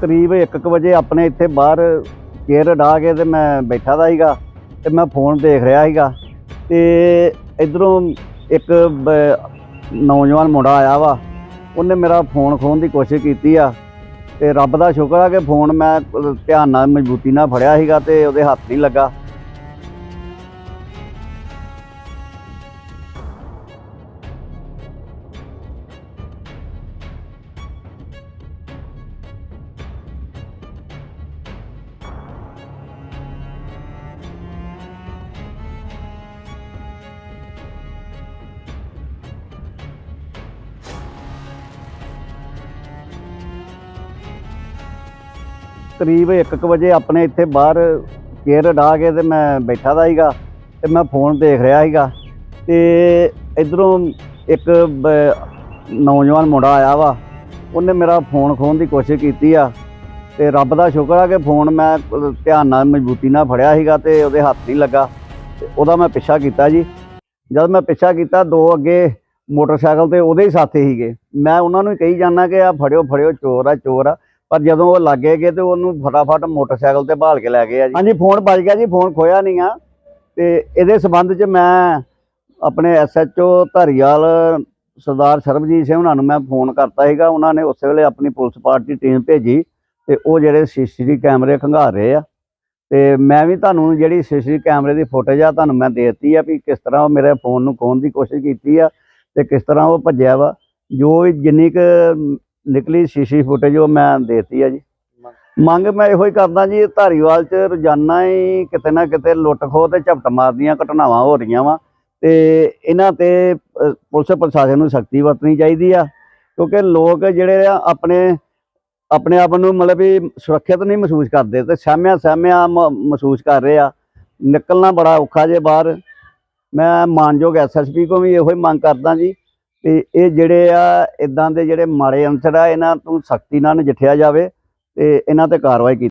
ਕਰੀਬ 1:00 ਵਜੇ ਆਪਣੇ ਇੱਥੇ ਬਾਹਰ ਚੇਅਰ ਢਾ ਕੇ ਤੇ ਮੈਂ ਬੈਠਾ ਦਾ ਸੀਗਾ ਤੇ ਮੈਂ ਫੋਨ ਦੇਖ ਰਿਹਾ ਸੀਗਾ ਤੇ ਇਧਰੋਂ ਇੱਕ ਨੌਜਵਾਨ ਮੁੰਡਾ ਆਇਆ ਵਾ, ਉਹਨੇ ਮੇਰਾ ਫੋਨ ਖੋਣ ਦੀ ਕੋਸ਼ਿਸ਼ ਕੀਤੀ ਆ ਤੇ ਰੱਬ ਦਾ ਸ਼ੁਕਰ ਆ ਕਿ ਫੋਨ ਮੈਂ ਧਿਆਨ ਨਾਲ ਮਜ਼ਬੂਤੀ ਨਾਲ ਫੜਿਆ ਸੀਗਾ ਤੇ ਉਹਦੇ ਹੱਥ ਨਹੀਂ ਲੱਗਾ। ਕਰੀਬ 1:00 ਵਜੇ ਆਪਣੇ ਇੱਥੇ ਬਾਹਰ ਚੇਅਰ ਢਾ ਕੇ ਤੇ ਮੈਂ ਬੈਠਾ ਦਾ ਸੀਗਾ ਤੇ ਮੈਂ ਫੋਨ ਦੇਖ ਰਿਹਾ ਸੀਗਾ ਤੇ ਇਧਰੋਂ ਇੱਕ ਨੌਜਵਾਨ ਮੁੰਡਾ ਆਇਆ ਵਾ, ਉਹਨੇ ਮੇਰਾ ਫੋਨ ਖੋਹਣ ਦੀ ਕੋਸ਼ਿਸ਼ ਕੀਤੀ ਆ ਤੇ ਰੱਬ ਦਾ ਸ਼ੁਕਰ ਆ ਕਿ ਫੋਨ ਮੈਂ ਧਿਆਨ ਨਾਲ ਮਜ਼ਬੂਤੀ ਨਾਲ ਫੜਿਆ ਸੀਗਾ ਤੇ ਉਹਦੇ ਹੱਥ ਨਹੀਂ ਲੱਗਾ ਤੇ ਉਹਦਾ ਮੈਂ ਪਿੱਛਾ ਕੀਤਾ ਜੀ। ਜਦ ਮੈਂ ਪਿੱਛਾ ਕੀਤਾ, ਦੋ ਅੱਗੇ ਮੋਟਰਸਾਈਕਲ ਤੇ ਉਹਦੇ ਹੀ ਸਾਥੀ ਸੀਗੇ। ਮੈਂ ਉਹਨਾਂ ਨੂੰ ਕਹੀ ਜਾਂਦਾ ਕਿ ਆ ਫੜਿਓ ਫੜਿਓ, ਚੋਰ ਆ ਚੋਰ ਆ। ਪਰ ਜਦੋਂ ਉਹ ਲੱਗੇ ਗਏ ਤੇ ਉਹਨੂੰ ਫਟਾਫਟ ਮੋਟਰਸਾਈਕਲ ਤੇ ਭਾਲ ਕੇ ਲੈ ਗਏ ਆ ਜੀ। ਹਾਂਜੀ, ਫੋਨ ਬਚ ਗਿਆ ਜੀ, ਫੋਨ ਖੋਇਆ ਨਹੀਂ ਆ। ਤੇ ਇਹਦੇ ਸਬੰਧ 'ਚ ਮੈਂ ਆਪਣੇ ਐਸਐਚਓ ਧਾਰੀਵਾਲ ਸਰਦਾਰ ਸਰਬਜੀਤ ਸਿੰਘ ਉਹਨਾਂ ਨੂੰ ਮੈਂ ਫੋਨ ਕਰਤਾ ਸੀਗਾ। ਉਹਨਾਂ ਨੇ ਉਸੇ ਵੇਲੇ ਆਪਣੀ ਪੁਲਿਸ ਪਾਰਟੀ ਟੀਮ ਭੇਜੀ ਤੇ ਉਹ ਜਿਹੜੇ ਸੀਸੀਟੀਵੀ ਕੈਮਰੇ ਖੰਗਾਰ ਰਹੇ ਆ। ਤੇ ਮੈਂ ਵੀ ਤੁਹਾਨੂੰ ਜਿਹੜੀ ਸੀਸੀਟੀਵੀ ਕੈਮਰੇ ਦੀ ਫੁਟੇਜ ਆ ਤੁਹਾਨੂੰ ਮੈਂ ਦੇਤੀ ਆ ਵੀ ਕਿਸ ਤਰ੍ਹਾਂ ਉਹ ਮੇਰੇ ਫੋਨ ਨੂੰ ਖੋਹਣ ਦੀ ਕੋਸ਼ਿਸ਼ ਕੀਤੀ ਆ ਤੇ ਕਿਸ ਤਰ੍ਹਾਂ ਉਹ ਭੱਜਿਆ ਵਾ। ਜੋ ਵੀ ਜਿੰਨੀ ਕੁ ਨਿਕਲੀ ਸ਼ੀਸ਼ੀ ਫੁਟੇਜ ਉਹ ਮੈਂ ਦੇਤੀ ਆ ਜੀ। ਮੰਗ ਮੈਂ ਇਹੋ ਹੀ ਕਰਦਾ ਜੀ, ਧਾਰੀਵਾਲ ਚ ਰੋਜ਼ਾਨਾ ਹੀ ਕਿਤੇ ਨਾ ਕਿਤੇ ਲੁੱਟ ਖੋਹ ਤੇ ਝਪਟ ਮਾਰਦੀਆਂ, ਘਟਨਾਵਾਂ ਹੋ ਰਹੀਆਂ ਵਾ। ਤੇ ਇਹਨਾਂ ਤੇ ਪੁਲਿਸ ਪ੍ਰਸ਼ਾਸਨ ਨੂੰ ਸਖਤੀ ਵਰਤਣੀ ਚਾਹੀਦੀ ਆ, ਕਿਉਂਕਿ ਲੋਕ ਜਿਹੜੇ ਆ ਆਪਣੇ ਆਪਣੇ ਆਪ ਨੂੰ ਮਤਲਬ ਵੀ ਸੁਰੱਖਿਅਤ ਨਹੀਂ ਮਹਿਸੂਸ ਕਰਦੇ ਤੇ ਸਹਿਮਿਆ ਸਹਿਮਿਆ ਮ- ਮਹਿਸੂਸ ਕਰ ਰਹੇ ਆ। ਨਿਕਲਣਾ ਬੜਾ ਔਖਾ ਜੇ ਬਾਹਰ। ਮੈਂ ਮਾਨਯੋਗ ਐਸਐਸਪੀ ਕੋ ਵੀ ਇਹੋ ਹੀ ਮੰਗ ਕਰਦਾ ਜੀ। ਤੇ ਇਹ ਜਿਹੜੇ ਆ ਇਦਾਂ ਦੇ ਜਿਹੜੇ ਮਾੜੇ ਅੰਸਰ ਆ, ਇਹਨਾਂ ਤੋਂ ਸਖਤੀ ਨਾਲ ਨਜਿੱਠਿਆ ਜਾਵੇ ਤੇ ਇਹਨਾਂ ਤੇ ਕਾਰਵਾਈ ਕੀਤੀ